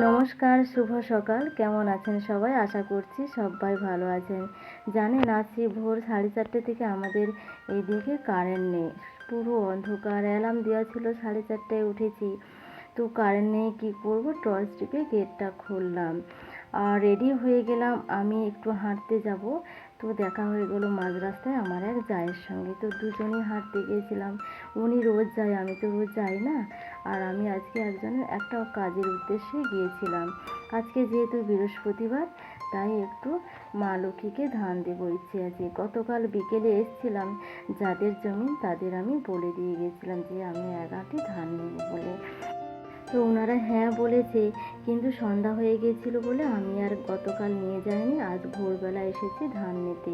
নমস্কার, শুভ সকাল। কেমন আছেন সবাই? আশা করছি সবাই ভালো আছেন। জানেন আজকে ভোর সাড়ে চারটে থেকে আমাদের এইদিকে কারেন্ট নেই। পুরো অন্ধকার। অ্যালার্ম দেওয়া ছিল সাড়ে চারটায় উঠেছি। তো কারেন্ট নেই, কী করব? টর্চ টিপে গেটটা খুললাম। আর রেডি হয়ে গেলাম, আমি একটু হাঁটতে যাব। তো দেখা হয়ে গেলো মাঝ রাস্তায় আমার এক জায়ের সঙ্গে। তো দুজনেই হাঁটতে গিয়েছিলাম। উনি রোজ যায়, আমি তো রোজ যাই না। আর আমি আজকে একজনের একটা কাজের উদ্দেশ্যে গিয়েছিলাম। আজকে যেহেতু বৃহস্পতিবার, তাই একটু মা লক্ষ্মীকে ধান দেবো ইচ্ছে আছে। গতকাল বিকেলে এসছিলাম। যাদের জমি তাদের আমি বলে দিয়ে গেছিলাম যে আমি এক ধান নেব বলে। তো ওনারা হ্যাঁ বলেছে, কিন্তু সন্ধ্যা হয়ে গিয়েছিল বলে আমি আর গতকাল নিয়ে যাইনি, আজ ভোরবেলা এসেছি ধান নিতে।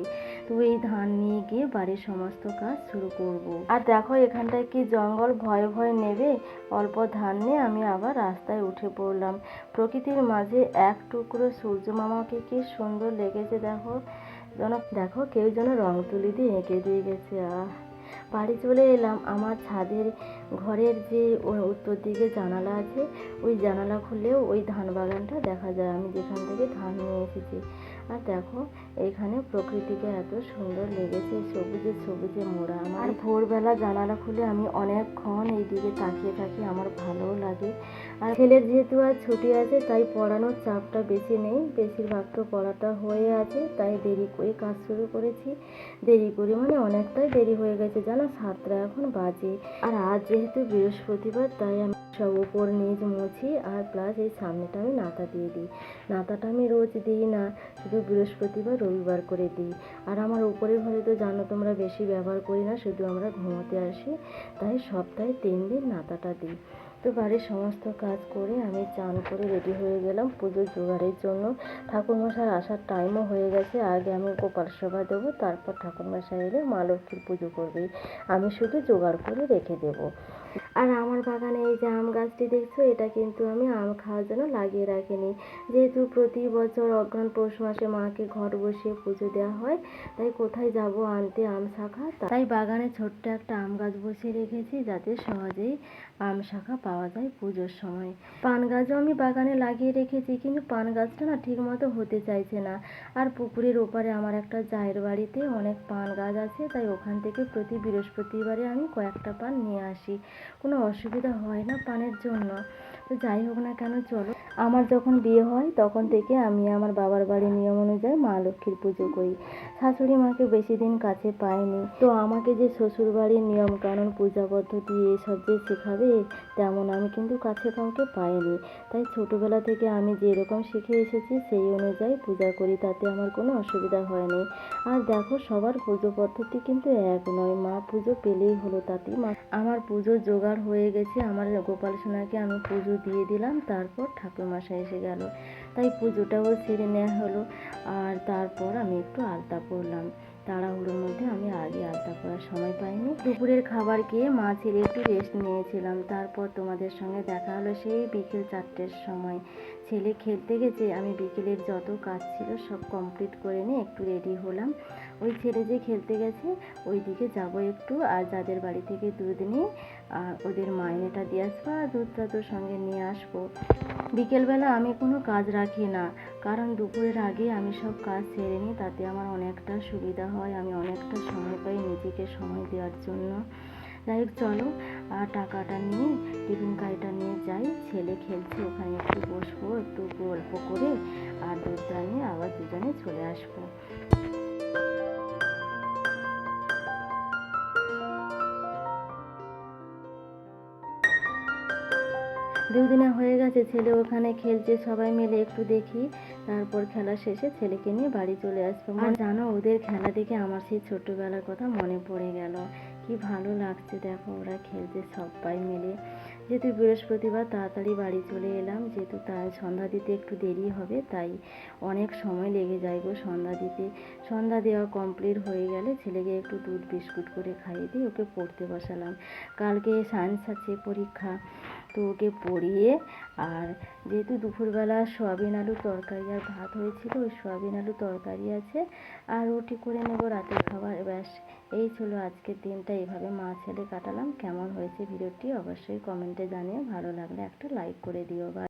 তো এই ধান নিয়ে গিয়ে বাড়ির সমস্ত কাজ শুরু করব। আর দেখো এখানটায় কি জঙ্গল, ভয়ে ভয়ে নেবে। অল্প ধান নিয়ে আমি আবার রাস্তায় উঠে পড়লাম। প্রকৃতির মাঝে এক টুকরো সূর্য মামাকে কি সুন্দর লেগেছে দেখো। যেন দেখো কেউ যেন রং তুলি দিয়ে এঁকে দিয়ে গেছে, আহ। বাড়ি চলে এলাম। আমার ছাদের ঘরের যে উত্তর দিকে জানালা আছে, ওই জানালা খুললেও ওই ধান বাগানটা দেখা যায়। আমি যেখান থেকে ধান নিয়ে এসেছি। আর দেখো, এখানে প্রকৃতিকে এত সুন্দর লেগেছে, সবুজে সবুজে মোড়া। আমার ভোরবেলা জানালা খুলে আমি অনেকক্ষণ এই দিকে তাকিয়ে থাকি, আমার ভালোও লাগে। আর ছেলের যেহেতু আর ছুটি আছে, তাই পড়ানোর চাপটা বেশি নেই। বেশিরভাগ তো পড়াটা হয়ে আছে, তাই দেরি করে কাজ শুরু করেছি। দেরি করে মানে অনেকটাই দেরি হয়ে গেছে। জানো সাতটা এখন বাজে। আর আজ যেহেতু বৃহস্পতিবার, তাই আমি সব ওপর নিজ মুছি আর প্লাস এই সামনেটা আমি নাতা দিয়ে দিই। নাতাটা আমি রোজ দিই না, শুধু বৃহস্পতিবার, রবিবার করে দিই। আর আমার উপরের ঘরে তো জানো তোমরা বেশি ব্যবহার করি না, শুধু আমরা ঘুমোতে আসি, তাই সপ্তাহে তিন দিন নাতাটা দিই। তো বাড়ির সমস্ত কাজ করে আমি চান করে রেডি হয়ে গেলাম পুজোর জোগাড়ের জন্য। ঠাকুরমশাই আসার টাইমও হয়ে গেছে। আগে আমি গোপাল সভা দেবো, তারপর ঠাকুরমশাই এলে মা লক্ষ্মীর পুজো করবে। আমি শুধু জোগাড় করে রেখে দেবো। আর আমার বাগানে এই যে আম গাছটি দেখছ, এটা কিন্তু আমি আম খাওয়ার জন্য লাগিয়ে রাখিনি। যেহেতু প্রতি বছর অগ্রহণ পৌষ মাসে মাকে ঘর বসিয়ে পুজো দেওয়া হয়, তাই কোথায় যাব আনতে আম শাখা? তাই বাগানে ছোট্ট একটা আম গাছ বসিয়ে রেখেছি, যাতে সহজেই আম শাখা পাওয়া যায় পুজোর সময়। পান গাছও আমি বাগানে লাগিয়ে রেখেছি, কিন্তু পান গাছটা না ঠিক মতো হতে চাইছে না। আর পুকুরের ওপারে আমার একটা জায়ের বাড়িতে অনেক পান গাছ আছে, তাই ওখান থেকে প্রতি বৃহস্পতিবারে আমি কয়েকটা পান নিয়ে আসি। কোনো অসুবিধা হয় না পানের জন্য। তো যাই হোক না কেন, চলো। আমার যখন বিয়ে হয়, তখন থেকে আমি আমার বাবার বাড়ি নিয়ম অনুযায়ী মা লক্ষ্মীর পুজো করি। শাশুড়ি মাকে বেশি দিন কাছে পাইনি তো আমাকে যে শ্বশুর বাড়ির নিয়ম কানুন পূজা পদ্ধতি এসব যে শেখাবে, তেমন আমি কিন্তু কাছে কাউকে পাইনি। তাই ছোটোবেলা থেকে আমি যেরকম শিখে এসেছি, সেই অনুযায়ী পূজা করি, তাতে আমার কোনো অসুবিধা হয়নি। আর দেখো, সবার পুজো পদ্ধতি কিন্তু এক নয়। মা পুজো পেলেই হলো তাতেই মা আমার পুজোর জোগাড় হয়ে গেছে। আমার গোপাল সোনাকে আমি পুজো দিয়ে দিলাম, তারপর ঠাকুর ঠাকুরমশাই এসে গেল। তাই পুজোটাও সেরে নেওয়া হলো। আর তারপর আমি একটু আলতা পরলাম। তাড়াহুড়োর মধ্যে আমি আগে আলতা করার সময় পাইনি। দুপুরের খাবার খেয়ে মা ছেড়ে একটু রেস্ট নিয়েছিলাম। তারপর তোমাদের সঙ্গে দেখা হলো সেই বিকেল চারটের সময়। ছেলে খেলতে গেছে, আমি বিকেলের যত কাজ ছিল সব কমপ্লিট করে নিয়ে একটু রেডি হলাম। ওই ছেলে যে খেলতে গেছে ওই দিকে যাব একটু। আর যাদের বাড়ি থেকে দুধ নিই, আর ওদের মাইনেটা দিয়ে আসব, আর দুধটা তোর সঙ্গে নিয়ে আসব। বিকেলবেলা আমি কোনো কাজ রাখি না, কারণ দুপুরের আগে আমি সব কাজ সেরে নিই, তাতে আমার অনেকটা সুবিধা হয়, আমি অনেকটা সময় পাই নিজেকে সময় দেওয়ার জন্য। যাই হোক, চলো, আর টাকাটা নিয়ে, টিফিন কারিটা নিয়ে যাই, ছেলে খেলছে, ওখানে একটু বসবো, একটু গল্প করে, আর দুধটা নিয়ে আবার দুজনে চলে আসব। দুদিনে হয়ে গেছে ছেলে ওখানে খেলছে সবাই মিলে একটু দেখি। তারপর খেলা শেষে ছেলেকে নিয়ে বাড়ি চলে আসব। আর জানো ওদের খেলা দেখে আমার সেই ছোট্টবেলার কথা মনে পড়ে গেল। কি ভালো লাগছে দেখো ওরা খেলছে সবাই মিলে। যেহেতু বৃহস্পতিবার তাড়াতাড়ি বাড়ি চলে এলাম। যেহেতু তাই সন্ধ্যা দিতে একটু দেরি হবে তাই অনেক সময় লেগে যায় গো সন্ধ্যা দিতে। সন্ধ্যা দেওয়া কমপ্লিট হয়ে গেলে ছেলেকে একটু দুধ বিস্কুট করে খাইয়ে দিয়ে ওকে পড়তে বসালাম। কালকে সায়েন্স আছে পরীক্ষা। তো ওকে পড়িয়ে আর যেহেতু দুপুরবেলা সয়াবিন আলু তরকারি আর ভাত হয়েছিল, ওই সয়াবিন আলু তরকারি আছে আর রুটি করে নেব রাতের খাবার। ব্যাস, এই ছিল আজকের দিনটা। এইভাবে মা ছেলে কাটালাম। কেমন হয়েছে ভিডিওটি অবশ্যই কমেন্টে জানিয়ে ভালো লাগলে একটা লাইক করে দিও। বা